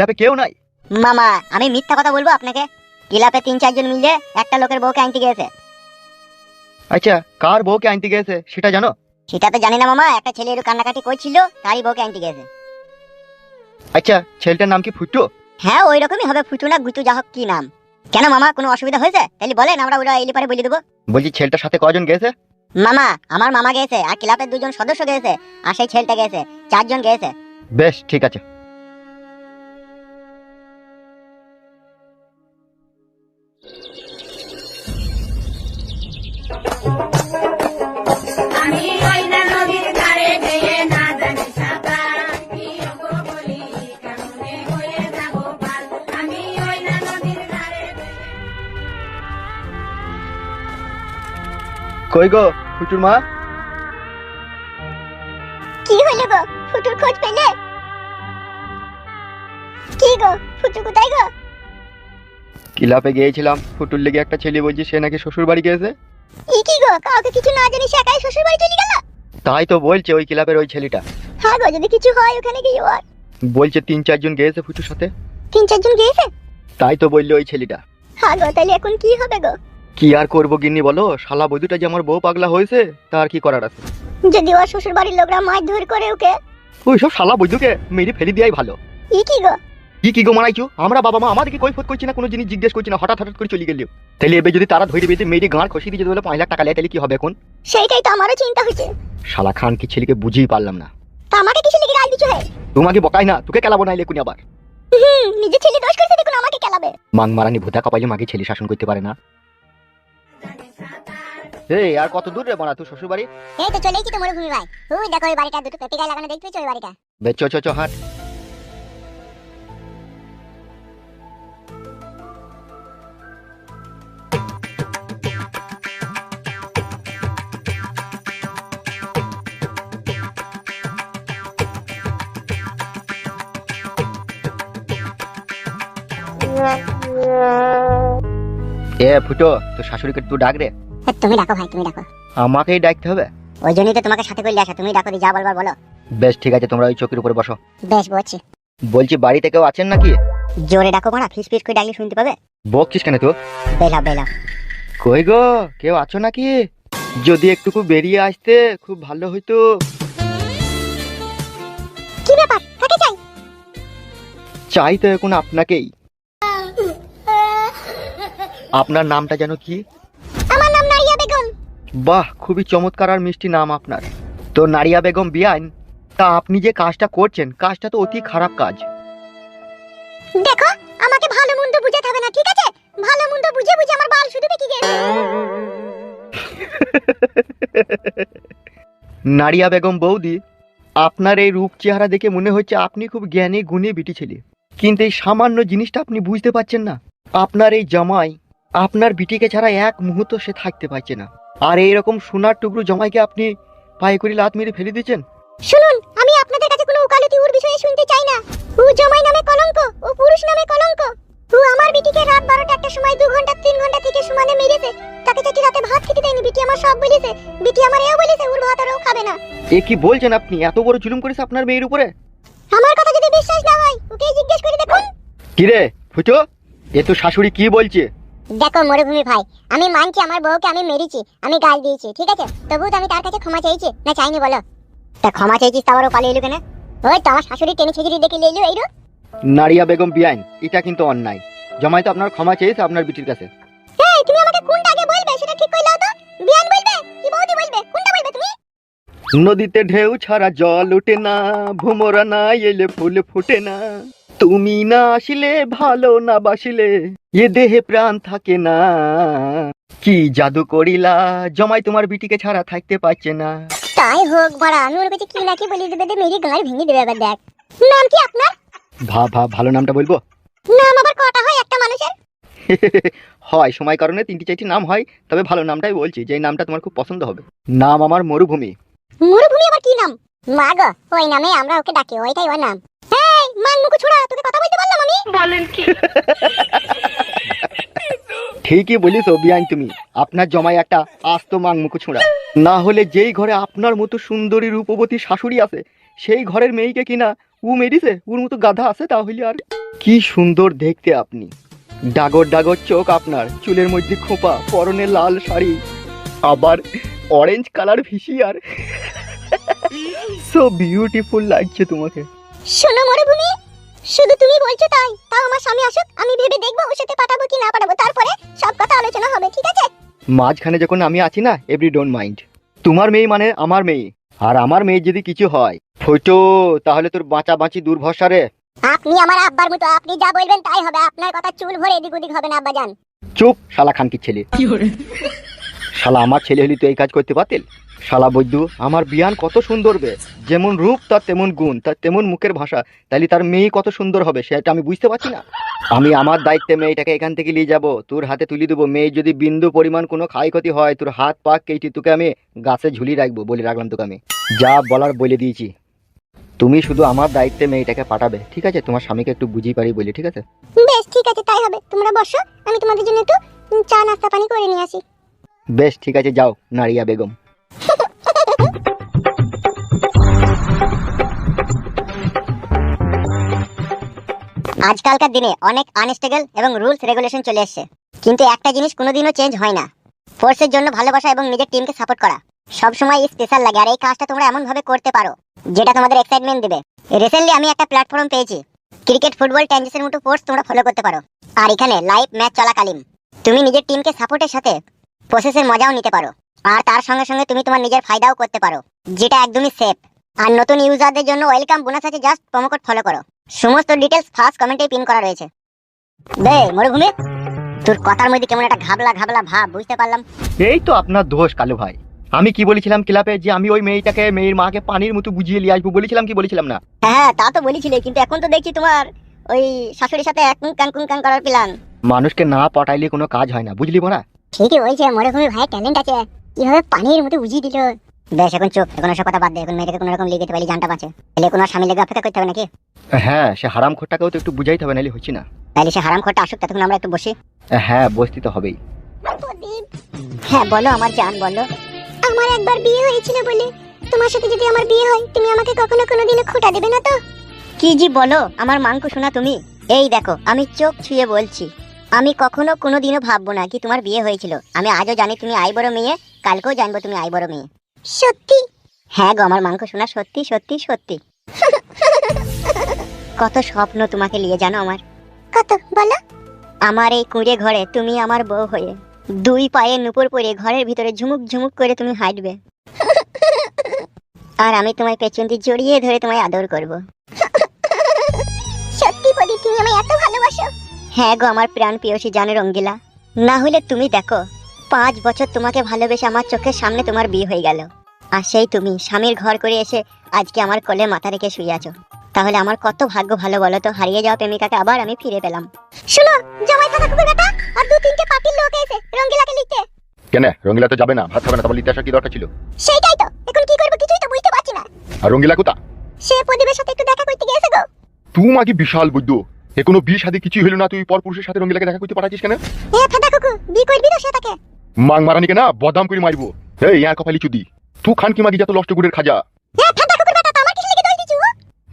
ক্লাবে কেউ নাই। মামা আমি মিথ্যা কথা বলব আপনাকে? ক্লাবে তিন চারজন মিলে একটা লোকের বউকে আনতে গিয়েছে। আচ্ছা কার বউকে আনতে গেছে সেটা জানো? সেটা তো জানি না মামা একটা ছেলে একটু কান্নাকাটি করছিল তারই বউকে আনতে গিয়েছে। আচ্ছা ছেলেটার নাম কি ফুটু? হ্যাঁ ওই রকমই হবে ফুটু না গুতু যা হোক কি নাম। কেন মামা কোনো অসুবিধা হয়েছে? তাহলে বলেন আমরা ওরা এলি পারে বলে দেবো। বলছি ছেলেটার সাথে কজন গেছে মামা আমার মামা গেছে আর ক্লাবের দুজন সদস্য গেছে আর সেই ছেলেটা গেছে চারজন গেছে বেশ ঠিক আছে। কই গো ফুটুর মা? কি হলো গো? ফুটুর খোঁজ পেলে? কি গো? ফুটু কোথায় গো? ক্লাবে গিয়েছিলাম ফুটুর লেগে একটা ছেলে বলছি সে নাকি শ্বশুর বাড়ি গেছে ই কি গো কাউকে কিছু না জানি সে একাই শ্বশুর বাড়ি চলে গেল? তাই তো বলছে ওই ক্লাবের ওই ছেলেটা। হ্যাঁ গো যদি কিছু হয় ওখানে গিয়ে ওর বলছে তিন চারজন গেছে ফুটুর সাথে। তিন চারজন গিয়েছে? তাই তো বলল ওই ছেলেটা। হ্যাঁ গো তাহলে এখন কি হবে গো? কি আর করব গিন্নি বলো? শালা বধুটা যে আমার বউ পাগলা হয়েছে তার কি করার আছে? যদি ওর শ্বশুর বাড়ির লোকরা মাছ ধর করে ওকে। ওই সব শালা বৈদ্যুকে মেরে ফেলে দেওয়াই ভালো। ই কি গো? কি কি গো মারাইছো? আমরা বাবা মা আমাদেরকে কই ফোট করছি না কোনো জিনিস জিজ্ঞেস করছি না হঠাৎ হঠাৎ করে চলে গেলিও। তাহলে এবার যদি তারা ধরে বেঁধে মেয়েটি গাঁড় খসি দিয়ে বলে পাঁচ লাখ টাকা নেয় তাহলে কি হবে এখন? সেইটাই তো আমারও চিন্তা হচ্ছে শালা খান কি ছেলেকে বুঝেই পারলাম না। তা আমাকে কিছু লিখে রাজ দিচ্ছ হে? তোমাকে বকাই না তোকে কেলাবো না এলেকুনি আবার? হুম নিজে ছেলে দোষ করেছে দেখুন আমাকে কেলাবে। মাং মারানি ভূতা কপাইলে মাকে ছেলে শাসন করতে পারে না। এই আর কত দূর রে বনা তুই শ্বশুর বাড়ি এই তো চলেই কি তো মরুভূমি ভাই ওই দেখো ওই বাড়িটা দুটো পেঁপে লাগানো দেখতে ওই বাড়িটা? বে চো চো চো হাট। এ ফুটো তোর শাশুড়িকে তুই ডাক রে। তুমি ডাকো ভাই তুমি ডাকো। আমাকেই ডাকতে হবে? ওই জন্যই তো তোমাকে সাথে করে আসা তুমি ডাকো যা বলবার বলো। বেশ ঠিক আছে তোমরা ওই চৌকির উপরে বসো। বেশ বলছি। বলছি বাড়িতে কেউ আছেন নাকি? জোরে ডাকো মারা ফিস ফিস করে ডাকলে শুনতে পাবে? বকছিস কেন তো বেলা বেলা কই গো কেউ আছো নাকি? যদি একটুকু বেরিয়ে আসতে খুব ভালো হইতো। কি ব্যাপার? কাকে চাই? চাই তো এখন আপনাকেই। আপনার নামটা যেন কি আমার নাম নারিয়া বেগম বাহ খুবই চমৎকার আর মিষ্টি নাম আপনার। তো নারিয়া বেগম বিয়ান তা আপনি যে কাজটা করছেন কাজটা তো অতি খারাপ কাজ। দেখো আমাকে ভালো মন্দ বুঝাতে হবে না ঠিক আছে? ভালো মন্দ বুঝে বুঝে আমার বাল শুধু বেঁকে গেছে। নারিয়া বেগম বৌদি আপনার এই রূপ চেহারা দেখে মনে হচ্ছে আপনি খুব জ্ঞানী গুণী বিটি ছেলে। কিন্তু এই সামান্য জিনিসটা আপনি বুঝতে পারছেন না। আপনার এই জামাই আপনার বিটিকে ছাড়া এক মুহূর্ত সে থাকতে পারছে না। আর এইরকম সোনার টুকরো জমাইকে আপনি পায়ে করে লাত মেরে ফেলে দিচ্ছেন শুনুন আমি আপনাদের কাছে কোনো উকালতি ওর বিষয়ে শুনতে চাই না। ও জমাই নামে কলঙ্ক ও পুরুষ নামে কলঙ্ক। ও আমার বিটিকে রাত বারোটা একটা সময় দু ঘণ্টা তিন ঘণ্টা থেকে সমানে মেরেছে। তাকে চাচি রাতে ভাত খেতে দেয়নি বিটি আমার সব বলেছে। বিটি আমার এও বলেছে ওর ভাত আর ও খাবে না। এ কি বলছেন আপনি? এত বড় জুলুম করেছে আপনার মেয়ের উপরে? আমার কথা যদি বিশ্বাস না হয় ওকে জিজ্ঞেস করে দেখুন। কি রে ফুটো এ তো শাশুড়ি কি বলছে? দেখো মরুভূমি ভাই আমি মানছি আমার বউকে আমি মেরেছি আমি গাল দিয়েছি ঠিক আছে? তবুও তো আমি তার কাছে ক্ষমা চাইছি না চাইনি বলো। তা ক্ষমা চাইছিস তা আবারও পালিয়ে এলো কেন? ওই তো আমার শাশুড়ি টেনে ছেঁচড়ি দেখে লেলো এইরো নারিয়া বেগম বিয়াইন এটা কিন্তু অন্যায়। জামাই তো আপনার ক্ষমা চেয়েছে আপনার বিটির কাছে। এই তুমি আমাকে কোনটা আগে বলবে? সেটা ঠিক তো। বিয়ান বলবে? কি বৌদি বলবে? কোনটা বলবে তুমি? নদীতে ঢেউ ছাড়া জল ওঠে না ভুমরা না এলে ফুল ফোটে না। তুমি না আসিলে ভালো না বাসিলে। এ দেহে প্রাণ থাকে না। কি জাদু করিলা জমাই তোমার বিটিকে ছাড়া থাকতে পারছে না। তাই হোক বড়া আমি ওর কাছে কি না কি বলি দেবে দে মেরি গাঁড় ভেঙে দেবে এবার দেখ। নাম কি আপনার? ভা ভা ভালো নামটা বলব? নাম আবার কটা হয় একটা মানুষের? হয় সময় কারণে তিনটি চারটি নাম হয় তবে ভালো নামটাই বলছি যে নামটা তোমার খুব পছন্দ হবে। নাম আমার মরুভূমি। মরুভূমি আবার কি নাম? মা ওই নামে আমরা ওকে ডাকি ওইটাই ওর নাম। মান মুখ ছোড়া তোকে কথা বলতে পারলাম আমি। বলেন কি? ঠিকই বলিস অভিয়ান তুমি। আপনার জমাই একটা আস্ত মাংমুখো ছোঁড়া। না হলে যেই ঘরে আপনার মতো সুন্দরী রূপবতী শাশুড়ি আছে সেই ঘরের মেয়েকে কিনা ও মেরিছে ওর মতো গাধা আছে তাহলে আর কি সুন্দর দেখতে আপনি। ডাগর ডাগর চোখ আপনার চুলের মধ্যে খোপা পরনে লাল শাড়ি আবার অরেঞ্জ কালার ভিসিয়ার সো বিউটিফুল লাগছে তোমাকে। শোনো মরুভূমি শুধু তুমি বলছো তাই। তাও আমার স্বামী আসুক আমি ভেবে দেখব ওর সাথে পাঠাবো কি না পাঠাবো তারপরে সব কথা আলোচনা হবে ঠিক আছে? মাঝখানে যখন আমি আছি না এভরি ডোন্ট মাইন্ড। তোমার মেয়ে মানে আমার মেয়ে। আর আমার মেয়ে যদি কিছু হয় ফটো তাহলে তোর বাঁচা বাঁচি দুর্ভরসা রে। আপনি আমার আব্বার মতো আপনি যা বলবেন তাই হবে। আপনার কথা চুল ভরে এদিক ওদিক হবে না আব্বা জান চুপ শালা খানকির ছেলে। কি শালা আমার ছেলে হলি তো এই কাজ করতে পারতেন শালা বৈদ্য আমার বিয়ান কত সুন্দর বে। যেমন রূপ তার তেমন গুণ তার তেমন মুখের ভাষা। তাইলে তার মেয়ে কত সুন্দর হবে সেটা আমি বুঝতে পারছি না। আমি আমার দায়িত্বে মেয়েটাকে এখান থেকে নিয়ে যাব। তোর হাতে তুলে দেবো। মেয়ে যদি বিন্দু পরিমাণ কোনো ক্ষয়ক্ষতি হয় তোর হাত পা কেটে তোকে আমি গাছে ঝুলি রাখব বলে রাখলাম তোকে আমি। যা বলার বলে দিয়েছি। তুমি শুধু আমার দায়িত্বে মেয়েটাকে পাঠাবে ঠিক আছে? তোমার স্বামীকে একটু বুঝিয়ে পারি বলি ঠিক আছে? বেশ ঠিক আছে তাই হবে। তোমরা বসো আমি তোমাদের জন্য একটু চা নাস্তা পানি করে নিয়ে আসি। বেশ ঠিক আছে যাও নারিয়া বেগম। আজকালকার দিনে অনেক আনস্টেবল এবং রুলস রেগুলেশন চলে এসেছে। কিন্তু একটা জিনিস কোনোদিনও চেঞ্জ হয় না। ফোর্সের জন্য ভালোবাসা এবং নিজের টিমকে সাপোর্ট করা। সব সময় স্পেশাল লাগে, আর এই কাজটা তোমরা এমন ভাবে করতে পারো, যেটা তোমাদের এক্সাইটমেন্ট দেবে। রিসেন্টলি আমি একটা প্ল্যাটফর্ম পেয়েছি। ক্রিকেট ফুটবল টেনিসের মতো কোর্স তোমরা ফলো করতে পারো। আর এখানে লাইভ ম্যাচ চলাকালীন। তুমি নিজের টিমকে সাপোর্টের সাথে প্রসেসের মজাও নিতে পারো। আর তার সঙ্গে সঙ্গে তুমি তোমার নিজের ফায়দাও করতে পারো যেটা একদমই সেফ আর নতুন ইউজারদের জন্য ওয়েলকাম বোনাস আছে জাস্ট প্রোমোকোড ফলো করো। সমস্ত ডিটেলস ফার্স্ট কমেন্টে পিন করা রয়েছে। বে মরুভূমি! তোর কথার মধ্যে কেমন একটা ঘাবলা ঘাবলা ভাব বুঝতে পারলাম। এই তো আপনার দোষ কালু ভাই। আমি কি বলেছিলাম ক্লাবে যে আমি ওই মেয়েটাকে মেয়ের মাকে পানির মতো বুঝিয়ে নিয়ে আসব বলেছিলাম কি বলেছিলাম না? হ্যাঁ তা তো বলেছিলে কিন্তু এখন তো দেখছি তোমার ওই শাশুড়ির সাথে এক কান কুন কান করার প্ল্যান মানুষকে না পটাইলে কোনো কাজ হয় না বুঝলি বোনা? ঠিকই বলছে মরুভূমি ভাই ট্যালেন্ট আছে। কীভাবে পানির মতো বুঝিয়ে দিল? বেশ এখন চুপ এখন ওসব কথা বাদ দে এখন মেয়েটাকে কোনো রকম লিখে পারলে জানটা বাঁচে তাহলে কোনো স্বামী লেগে অপেক্ষা করতে হবে নাকি? হ্যাঁ সে হারাম খোরটাকেও তো একটু বুঝাইতে হবে নাহলে হচ্ছে না। তাহলে সে হারাম খোরটা আসুক ততক্ষণ আমরা একটু বসি। হ্যাঁ বসতে তো হবেই। হ্যাঁ বলো আমার জান বলো। আমার একবার বিয়ে হয়েছিল বলে। তোমার সাথে যদি আমার বিয়ে হয় তুমি আমাকে কখনো কোনো কোনোদিনও খোটা দেবে না তো? কি জি বলো আমার মাংকু শোনা তুমি। এই দেখো আমি চোখ ছুঁয়ে বলছি। আমি কখনো কোনোদিনও ভাববো না কি তোমার বিয়ে হয়েছিল। আমি আজও জানি তুমি আই বড় মেয়ে কালকেও জানব তুমি আই বড় মেয়ে। সত্যি? হ্যাঁ গো আমার মাংস শোনা সত্যি সত্যি সত্যি। কত স্বপ্ন তোমাকে নিয়ে জানো আমার। কত বলো। আমার এই কুঁড়ে ঘরে তুমি আমার বউ হয়ে দুই পায়ে নুপুর পরে ঘরের ভিতরে ঝুমুক ঝুমুক করে তুমি হাঁটবে। আর আমি তোমায় পেছন দিয়ে জড়িয়ে ধরে তোমায় আদর করব। সত্যি প্রদীপ তুমি আমায় এত ভালোবাসো। হ্যাঁ গো আমার প্রাণ প্রিয়সী জানে রঙ্গিলা না হলে তুমি দেখো পাঁচ বছর তোমাকে ভালোবেসে আমার চোখের সামনে তোমার বিয়ে হয়ে গেল। আর সেই তুমি স্বামীর ঘর করে এসে আজকে আমার কোলে মাথা রেখে শুয়ে আছো। তাহলে আমার কত ভাগ্য ভালো বলো তো হারিয়ে যাওয়া প্রেমিকাকে আবার আমি ফিরে পেলাম। শুনো জামাই থাকা কুকুর বেটা আর দু তিনটে পার্টির লোক এসে রঙ্গিলাকে লিখতে। কেন রঙ্গিলা তো যাবে না ভাত খাবে না তারপর লিতে আসার কি দরকার ছিল? সেইটাই তো এখন কি করব কিছুই তো বুঝতে পারছি না। আর রঙ্গিলা কোথা সে প্রদীপের সাথে একটু দেখা করতে গিয়েছে গো। তুই মাকে বিশাল বুদ্ধ এ কোনো বিয়ে সাথে কিছুই হলো না তুই পর পুরুষের সাথে রঙ্গিলাকে দেখা করতে পাঠাচ্ছিস কেন? এ ফাদা কুকু বি করবি তো সে তাকে। মাং মারানিকে না বদাম করে মারবো। এই ইয়ার কপালি চুদি। তুই খানকি মাগি যা তো লষ্ট গুড়ের খাজা। এ ফাদা কুকুর বেটা তো আমার কিসে লেগে দোষ দিছু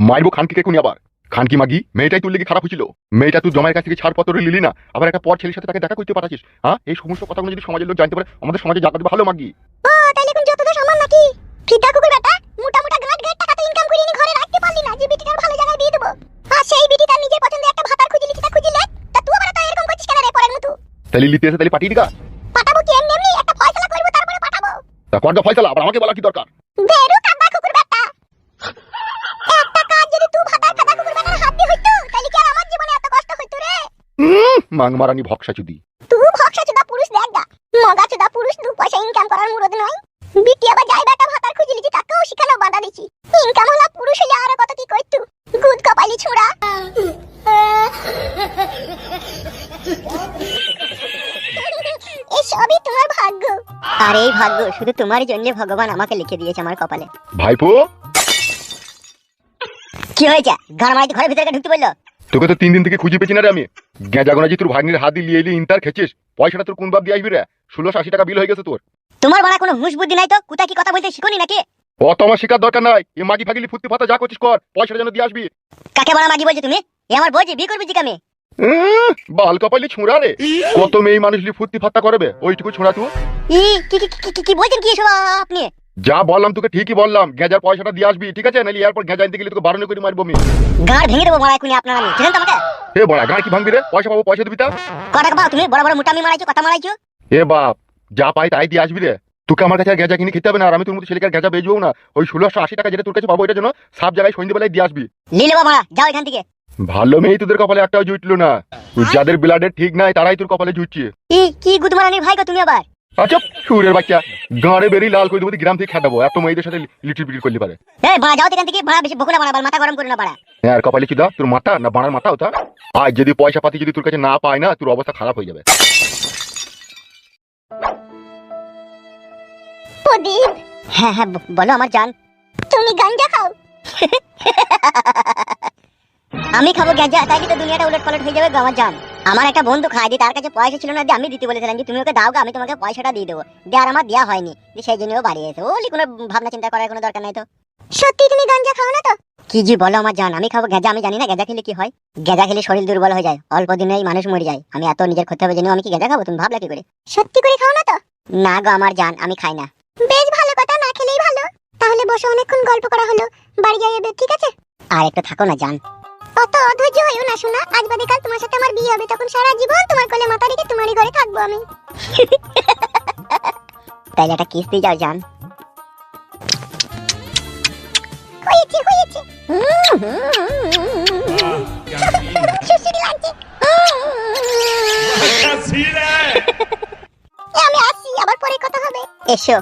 মারবো খানকিকে কোনি আবার। খানকি মাগি মেয়েটাই তোর লেগে খারাপ হয়েছিল। মেয়েটা তুই জমায়ের কাছ থেকে ছাড়পত্র লিলি না আবার একটা পর ছেলের সাথে তাকে দেখা করতে পাঠাচ্ছিস হ্যাঁ? এই সমস্ত কথাগুলো যদি সমাজের লোক জানতে পারে আমাদের সমাজে যাতায়াত ভালো মাগি। ও তাইলে এখন যত দোষ আমার নাকি? ফিদা কুকুর বেটা মোটা মোটা গাঁট গাঁট টাকা তো ইনকাম করে নি ঘরে রাখতে পারলি না যে বিটিটার ভালো জায়গায় বিয়ে দেবো। তাহলে লিতে এসে তাহলে পাঠিয়ে দিগা। পাঠাবো কি? এমনি এমনি একটা ফয়সালা করব তারপরে পাঠাবো। তা কর্দা ফয়সালা আবার আমাকে বলা কি দরকার? বেরু কাদা কুকুর বেটা। একটা কাজ যদি তুই ভাতার কাদা কুকুর বেটার হাত দিয়ে হইতো তাহলে কি আর আমার জীবনে এত কষ্ট হইতো রে? মাং মারানি ভক্সা চুদি তুই ভক্সা চোদা পুরুষ দেখ গা। মগা চোদা পুরুষ দু পয়সা ইনকাম করার মুরদ নয়। বিটি আবার যাই বেটা ভাতার খুঁজে লিছি তাকেও শিখানো বাধা দিছি ইনকাম হলা পুরুষ হলে আরও কত কি করতু গুদ কপালি ছুড়া এই সবই তোমার ভাগ্য আর এই ভাগ্য শুধু তোমার জন্য ভগবান আমাকে লিখে দিয়েছে আমার কপালে। ভাইপো? কি হয়েছে? গান মারাইতে ঘরের ভিতরে ঢুকতে বলল? তোকে তো তিন দিন থেকে খুঁজে পেছি না রে আমি। যে তোর ভাগ্নির হাত দিয়ে লিয়ে এলি ইন্টার খেছিস পয়সাটা তোর কোন বাপ দিয়ে আসবি রে? ষোলোশো আশি টাকা বিল হয়ে গেছে তোর। তোমার বড় কোনো হুঁশ বুদ্ধি নাই তো? কোথায় কি কথা বলতে শিখনি নাকি? অত আমার শেখার দরকার নাই। এই মাগি ফাগিলি ফুর্তি ফাতা যা করছিস কর পয়সাটা যেন দিয়ে আসবি। কাকে বড় মাগি বলছো তুমি? এ আমার বলছি বিয়ে করবি জিকামে। বাল কপালি ছোঁড়া রে। কত মেয়ে মানুষলি ফুর্তি ফাত্তা করবে? ওইটুকু ছোঁড়া তুই ই কি কি কি- কি- কি বলছেন কি এসব আপনি? যা বললাম তোকে ঠিকই বললাম। গেজার পয়সাটা দিয়ে আসবি ঠিক আছে? নাহলে এরপর গেজা আনতে গেলে তোকে বারণ করে মারবো আমি। গাড় ভেঙে দেবো মারা এখুনি আপনার আমি। চিনেন তো আমাকে? এ বড়া গাঁ কি ভাঙবি রে? পয়সা পাবো পয়সা দিবি তা? তুমি? বড় বড় মুটামি মারাইছো কথা মারাইছো? এ বাপ যা পাই তাই দিয়ে আসবি রে। তোকে আমার কাছে গেজা কিনে খেতে হবে না আর আমি তোর মতো ছেলেকে গেজা বেচবো না। ওই ষোলোশো আশি টাকা যেটা তোর কাছে পাবো এটার জন্য সব জায়গায় সন্ধ্যেবেলায় দিয়ে আসবি। নেব মারা যাও এখান থেকে। ভালো মেয়ে তোদের কপালে একটাও জুটলো না। যাদের ব্লাডের ঠিক নাই তারাই তোর কপালে জুটছে। কি গুদমারানির ভাই গো তুমি আবার? আচ্ছা সুরের বাচ্চা। গাঁড়ে বেরিয়ে লাল করে দেবো গ্রাম থেকে খেটাবো এত মেয়েদের সাথে লিটিল বিটিল করলে পারে। এই বাড়া যাও এখান থেকে বাড়া বেশি বকুনা বাড়া মাথা গরম করে না বাড়া। হ্যাঁ আর কপালে চুদা তোর মাথা না বাড়ার মাথা ওটা? আর যদি পয়সা পাতি যদি তোর কাছে না পায় না তোর অবস্থা খারাপ হয়ে যাবে। প্রদীপ। হ্যাঁ হ্যাঁ বলো আমার জান। তুমি গাঞ্জা খাও। আমি খাব গাঁজা তাই তো দুনিয়াটা উলট পালট হয়ে যাবে আমার জান। আমার একটা বন্ধু খায় দিয়ে তার কাছে পয়সা ছিল না দিয়ে আমি দিতে বলেছিলাম যে তুমি ওকে দাও আমি তোমাকে পয়সাটা দিয়ে দেবো। দিয়ে আর আমার দেওয়া হয়নি। দিয়ে সেই জন্য ও বাড়ি এসে ওলি কোনো ভাবনা চিন্তা করার কোনো দরকার নাই তো। সত্যি তুমি গাঞ্জা খাও না তো? কি জি বলো আমার জান আমি খাব গেজা আমি জানি না গেজা খেলে কি হয়। গেজা খেলে শরীর দুর্বল হয়ে যায় অল্প দিনেই মানুষ মরে যায়। আমি এত নিজের ক্ষতি হবে জেনেও আমি কি গেজা খাব তুমি ভাবলা কি করে? সত্যি করে খাও না তো? না গো আমার জান আমি খাই না। বেশ ভালো কথা না খেলেই ভালো। তাহলে বসে অনেকক্ষণ গল্প করা হলো। বাড়ি যাই এবার ঠিক আছে? আর একটু থাকো না জান। অত অধৈর্য হইও না শোনা আজ বাদে কাল তোমার সাথে আমার বিয়ে হবে তখন সারা জীবন তোমার কোলে মাথা রেখে তোমারই ঘরে থাকব আমি। তাইলে একটা কিস দিয়ে যাও জান। হয়েছে হয়েছে। সুশ্রী লাগছে আমি আসছি আবার পরে কথা হবে। এসো।